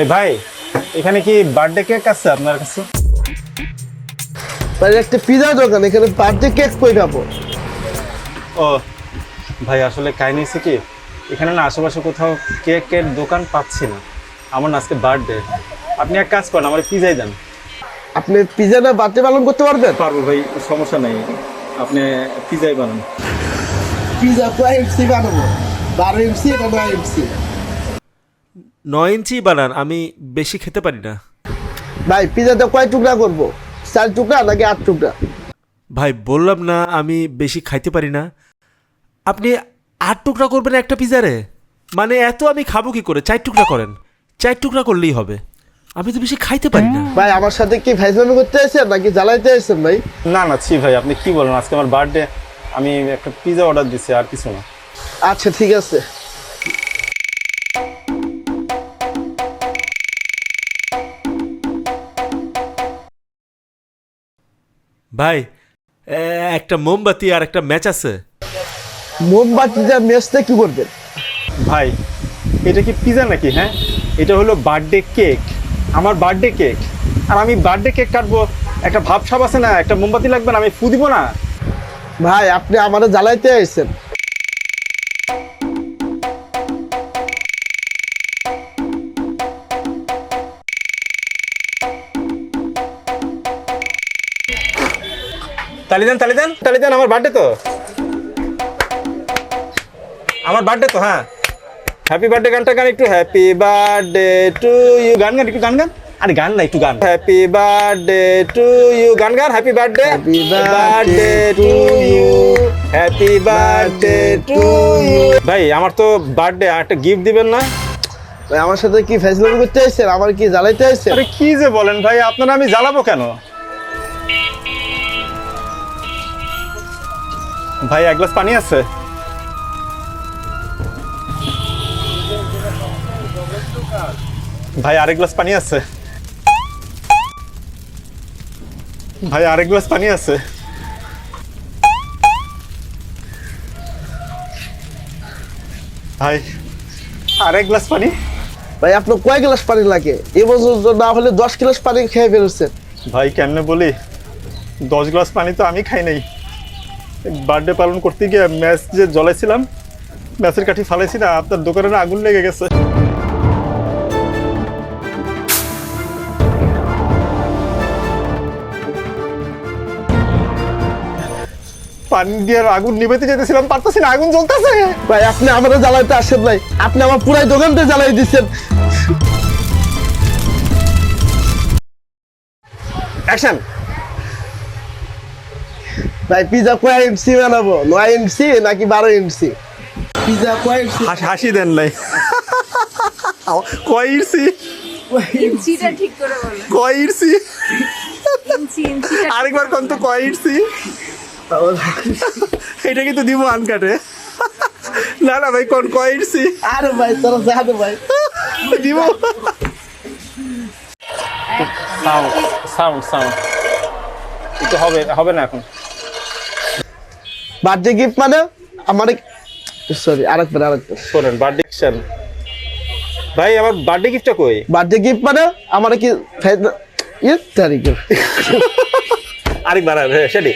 এই ভাই এখানে কি বার্থডে কেক আছে আপনার কাছে? ভাই একটা পিজা দোকান এখানে বার্থডে কেক কই পাবো ও ভাই আসলে কাহিনী হয়েছে কি এখানে না আশেপাশে কোথাও কেকের দোকান পাচ্ছি না। আমার না আজকে বার্থডে আপনি এক কাজ করেন আমার পিজাই দেন। আপনি পিজা না বার্থডে পালন করতে পারবেন? পারব ভাই সমস্যা নেই। আপনি পিজাই বানান। পিজা কয় এমসি বানাবো। বারো এমসি এটা নয় এমসি নয় ইঞ্চি বানান আমি বেশি খেতে পারি না। ভাই পিজাটা কয় টুকরা করব? চার টুকরা নাকি আট টুকরা? ভাই বললাম না আমি বেশি খাইতে পারি না। আপনি আট টুকরা করবেন একটা পিজারে? মানে এত আমি খাব কি করে? চার টুকরা করেন। চার টুকরা করলেই হবে। আমি তো বেশি খাইতে পারি না। ভাই আমার সাথে কি ফাইজলামি করতে আসছেন নাকি জ্বালাইতে আসছেন ভাই? না না ছি ভাই আপনি কি বলেন? আজকে আমার বার্থডে আমি একটা পিজা অর্ডার দিচ্ছি আর কিছু না। আচ্ছা ঠিক আছে। ভাই একটা মোমবাতি আর একটা ম্যাচ আছে। মোমবাতি মোমবাতিটা মেসতে কি করবেন ভাই এটা কি পিজা নাকি হ্যাঁ? এটা হলো বার্থডে কেক আমার বার্থডে কেক আর আমি বার্থডে কেক কাটবো। একটা ভাবসাব আছে না একটা মোমবাতি লাগবে না আমি ফু দিব না? ভাই আপনি আমাদের জ্বালাইতে আসছেন তালি দেন তালি দেন তালি দেন আমার বার্থডে তো। আমার বার্থডে তো হ্যাঁ। হ্যাপি বার্থডে গানটা গান একটু হ্যাপি বার্থডে টু ইউ গান গান একটু গান গান। আরে গান না একটু গান। হ্যাপি বার্থডে টু ইউ গান গান happy birthday Happy birthday to you happy birthday to you ভাই আমার তো বার্থডে আর একটা গিফট দিবেন না। ভাই আমার সাথে কি ফাইজলামি করতে আসছেন আমার কি জ্বালাইতে আসছেন আরে কি যে বলেন ভাই আপনারা আমি জ্বালাবো কেন? ভাই এক গ্লাস পানি আছে? ভাই আরেক গ্লাস পানি আছে। ভাই আরেক গ্লাস পানি আছে। ভাই আরেক গ্লাস পানি? ভাই আপনার কয় গ্লাস পানি লাগে? এবছর না হলে দশ গ্লাস পানি খেয়ে বেরোচ্ছেন ভাই কেমনে বলি? দশ গ্লাস পানি তো আমি খাই নাই। বার্থডে পালন করতে গিয়ে ম্যাচ যে জ্বলাইছিলাম ম্যাচের কাঠি ফালাইছি না আপনার দোকানে না আগুন লেগে গেছে। পানি দিয়ে আগুন নিবেতে যেতেছিলাম পারতেছি না আগুন জ্বলতেছে। ভাই আপনি আমারে জ্বালাইতে আসেন নাই আপনি আমার পুরাই দোকানটা জ্বালাই দিচ্ছেন অ্যাকশন। ভাই পিজা কয় এমসি বানাবো? নয় এমসি নাকি বারো এমসি পিজা কয় এমসি হাসি দেন নাই। কয় ইরসি ইঞ্চিটা ঠিক করে বলো। কয় ইরসি ইঞ্চি আরেকবার কোন তো কয় ইরসি এটা কিন্তু দিব আনকাটে। না না ভাই কোন কয় ইরসি আরে ভাই তোরা জানো ভাই। দিব। Sound sound sound. একটু হবে হবে না এখন? বার্থডে গিফট মানে আমার সরি আরেকবার আরেকবার। শোনেন বার্থডে ভাই আমার বার্থডে গিফটটা কই? বার্থডে গিফট মানে আমার কি ইয়ে তারিখ আরেকবার হ্যাঁ সেটি।